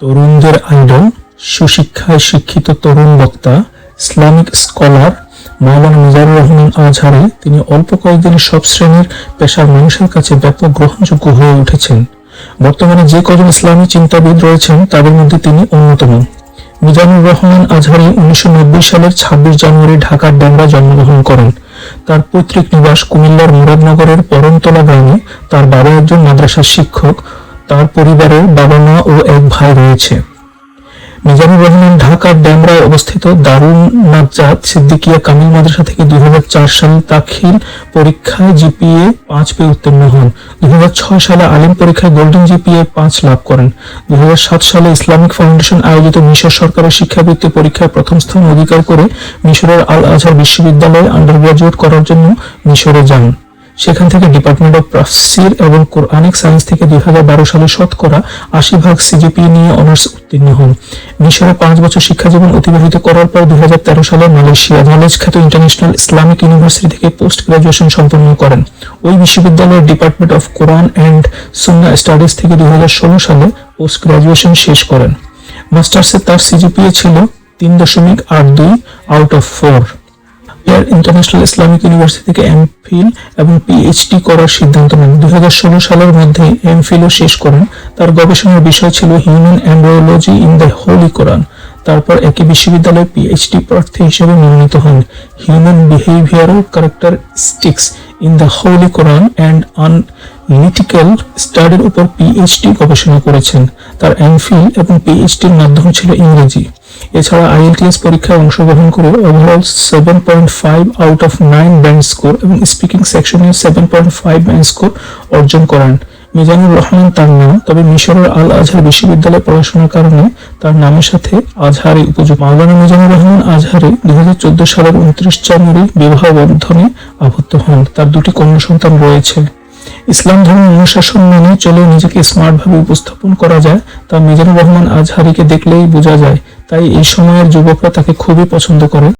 তরুণদের আইডল, সুশিক্ষায় শিক্ষিত তরুণ বক্তা, ইসলামিক স্কলার মাওলানা মিজানুর রহমান আজহারি, তিনি অল্প কয়েকদিনে সব শ্রেণির পেশার মানুষের কাছে ব্যাপক গ্রহণযোগ্য হয়ে উঠেছেন। বর্তমানে যে কজন ইসলামী চিন্তাবিদ রয়েছেন, তাদের মধ্যে তিনি অন্যতম। মিজানুর রহমান আজহারি উনিশশো নব্বই সালের ছাব্বিশ জানুয়ারি ঢাকার ডেমরা জন্মগ্রহণ করেন। তার পৈতৃক নিবাস কুমিল্লার মুরাদনগরের পরমতলা গ্রামে তার বাবা একজন মাদ্রাসার শিক্ষক তার পরিবারের বাবা মা ও এক ভাই রয়েছে। মিজানুর রহমান, ঢাকার ডেমরায় অবস্থিত দারুণ নাজ্জাত সিদ্দিকিয়া কামিল মাদ্রাসা থেকে দুই হাজার চার সালে দাখিল পরীক্ষায় জিপিএ পাঁচ পেয়ে উত্তীর্ণ হন। দুই সালে আলিম পরীক্ষায় গোল্ডেন জিপিএ পাঁচ লাভ করেন। দুই হাজার সাত সালে ইসলামিক ফাউন্ডেশন আয়োজিত মিশর সরকারের শিক্ষাবৃত্তি পরীক্ষায় প্রথম স্থান অধিকার করে মিশরের আল আজহার বিশ্ববিদ্যালয়ে আন্ডার গ্রাজুয়েট করার জন্য মিশরে যান। সেখান থেকে ডিপার্টমেন্ট অফ তাফসির এবং কোরআনিক সায়েন্স থেকে দুই হাজার বারো সালে শতকরা আশি ভাগ সিজিপি নিয়ে অনার্স উত্তীর্ণ হন। মিশরে পাঁচ বছর শিক্ষাজীবন অতিবাহিত করার পর দুই সালে মালয়েশিয়া নলেজ খ্যাত ইন্টারন্যাশনাল ইসলামিক ইউনিভার্সিটি থেকে পোস্ট গ্রাজুয়েশন সম্পন্ন করেন। ওই বিশ্ববিদ্যালয়ের department of Quran and Sunnah studies থেকে দুই হাজার ষোলো সালে পোস্ট গ্রাজুয়েশন শেষ করেন। মাস্টার্সে তার সিজিপিএ ছিল তিন দশমিক আট দুই out of four International Islamic University থেকে এমফিল এবং পিএইচডি করার সিদ্ধান্ত নেন। দুই হাজার ষোলো সালের মধ্যে এমফিলও শেষ করেন। তার গবেষণার বিষয় ছিল human embryology in the holy Quran তারপর একই বিশ্ববিদ্যালয়ে পিএইচডি প্রার্থী হিসেবে মনোনীত হন। Human behavioural characteristics in the holy Quran and analytical স্টাডির উপর পিএইচডি গবেষণা করেছেন। তার এমফিল এবং পিএইচডির মাধ্যম ছিল ইংরেজি। এছাড়া আইএলটিএস পরীক্ষায় অংশগ্রহণ করে overall seven point five out of nine band score এবং স্পিকিং সেকশনে seven point five band score অর্জন করেন। মিজানুর রহমান তার নাম, তবে মিশরের আল আজহার বিশ্ববিদ্যালয়ে পড়াশোনার কারণে তার নামের সাথে আজহারি উপযুক্ত। মাওলানা মিজানুর রহমান আজহারি দুই হাজার চোদ্দ সালের উনত্রিশ জানুয়ারি বিবাহ বন্ধনে আবদ্ধ হন। তার দুটি কন্যা সন্তান রয়েছে। ইসলাম ধর্ম অনুশাসন মেনে চলে নিজেকে স্মার্ট ভাবে উপস্থাপন করা যায়, তা মিজানুর রহমান আজহারিকে দেখলেই বোঝা যায়। তাই এই সময়ের যুবকরা তাকে খুবই পছন্দ করে।